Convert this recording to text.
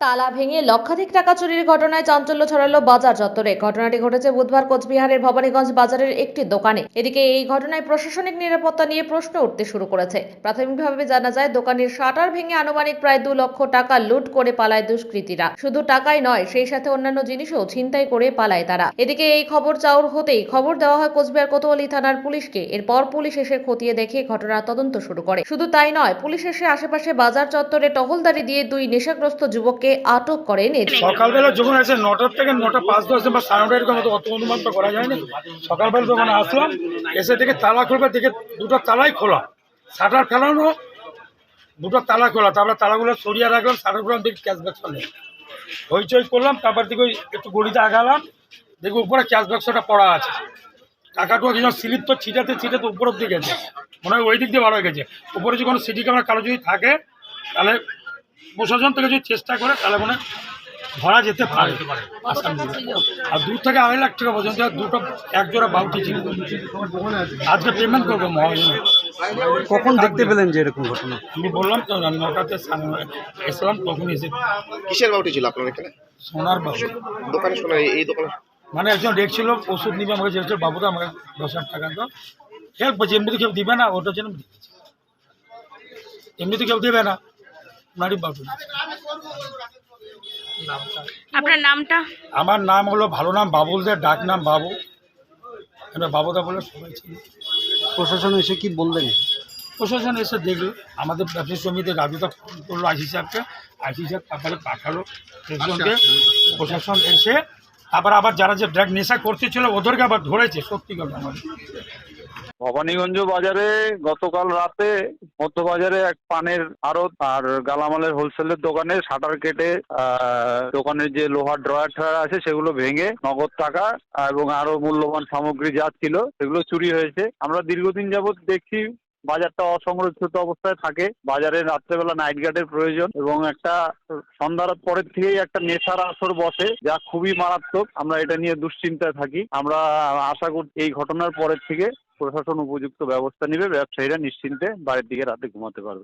তালা ভেঙে লক্ষাধিক টাকা চুরির ঘটনায় চাঞ্চল্য ছড়ালো বাজার চত্বরে। ঘটনাটি ঘটেছে বুধবার কোচবিহারের ভবানীগঞ্জ বাজারের একটি দোকানে। এদিকে এই ঘটনায় প্রশাসনিক নিরাপত্তা নিয়ে প্রশ্ন উঠতে শুরু করেছে। প্রাথমিকভাবে জানা যায়, দোকানের শাটার ভেঙে আনুমানিক প্রায় দু লক্ষ টাকা লুট করে পালায় দুষ্কৃতীরা। শুধু টাকাই নয়, সেই সাথে অন্যান্য জিনিসও ছিনতাই করে পালায় তারা। এদিকে এই খবর চাউর হতেই খবর দেওয়া হয় কোচবিহার কোতোয়ালি থানার পুলিশকে। এরপর পুলিশ এসে খতিয়ে দেখে ঘটনার তদন্ত শুরু করে। শুধু তাই নয়, পুলিশ এসে আশেপাশে বাজার চত্বরে টহলদারি দিয়ে দুই নেশাগ্রস্ত যুবককে আটক করেন সকালবেলা যখন আছে নটার থেকে নটা পাঁচ দশ বা সাড়ে নটা এরকম অত অনুমান তো করা যায়নি। সকালবেলা যখন আসলাম, এসে দেখে তালা খুলবে দেখে দুটো তালাই খোলা। শাটার ফেলানো, দুটো তালা খোলা। তারপরে তালাগুলো সরিয়ে রাখলাম শাটারগুলো দেখি ক্যাশ বাক্স নেই হইচই করলাম, তারপর ওই একটু গড়িতে আগালাম। দেখি উপরে ক্যাশ বাক্সটা পড়া আছে। টাকাটুকু কিছু স্লিপ তো ছিটাতে ছিটাতে উপর অব্দি গেছে। মনে হয় ওই দিক দিয়ে বার হয়ে গেছে। উপরে যখন সিটি ক্যামেরা কারও যদি থাকে, তাহলে প্রশাসন থেকে যদি চেষ্টা করে তাহলে মনে হয় ধরা যেতে পারে। আসামি। আর দূর থেকে আড়াই লাখ টাকা পর্যন্ত দুটো এক জোড়া বাউটি ছিল। আজকে পেমেন্ট করব মহাজনে কখন দেখতে পেলেন যে এরকম ঘটনা? আমি বললাম তো নটাতে এসলাম তখন এসে কিসের বাউটি ছিল আপনার এখানে? সোনার বাবু দোকানে এই দোকানে? মানে একজন দেখছিল ওষুধ নিবে আমাকে চেয়েছিল বাবুদা আমাকে দশ হাজার টাকা দাও। হেল্প বলছি এমনিতে কেউ দিবে না ওটার জন্য দিয়েছি এমনিতে কেউ দেবে না। আপনার নামটা? আমার নাম হলো ভালো নাম বাবুল বাবুলদের ডাক নাম বাবু। এবার বাবুদা বলে সবাই ছিল প্রশাসন এসে কি বললেন? প্রশাসন এসে দেখল আমাদের ব্যবসায়ী সমিতি রাজুদা ফোন করল আইসি সাহেবকে আইসি সাহেব তারপরে পাঠালো একজনকে প্রশাসন এসে আবার আবার যারা যে ড্রাগ নেশা করতেছিল ওদেরকে আবার ধরেছে সত্যি কথা আমাদের ভবানীগঞ্জ বাজারে গতকাল রাতে মধ্যবাজারে এক পানের আড়ত আর গালামালের হোলসেলের দোকানে শাটার কেটে দোকানের যে লোহার ড্রয়ার ট্রয়ার আছে সেগুলো ভেঙে নগদ টাকা এবং আরও মূল্যবান সামগ্রী যা ছিল সেগুলো চুরি হয়েছে। আমরা দীর্ঘদিন যাবৎ দেখছি বাজারটা অসংরক্ষিত অবস্থায় থাকে। বাজারে রাত্রেবেলা নাইট গার্ডের প্রয়োজন এবং একটা সন্ধ্যার পরের থেকেই একটা নেশার আসর বসে, যা খুবই মারাত্মক। আমরা এটা নিয়ে দুশ্চিন্তায় থাকি। আমরা আশা করছি এই ঘটনার পরের থেকে প্রশাসন উপযুক্ত ব্যবস্থা নেবে। ব্যবসায়ীরা নিশ্চিন্তে বাড়ির দিকে রাতে ঘুমাতে পারবে।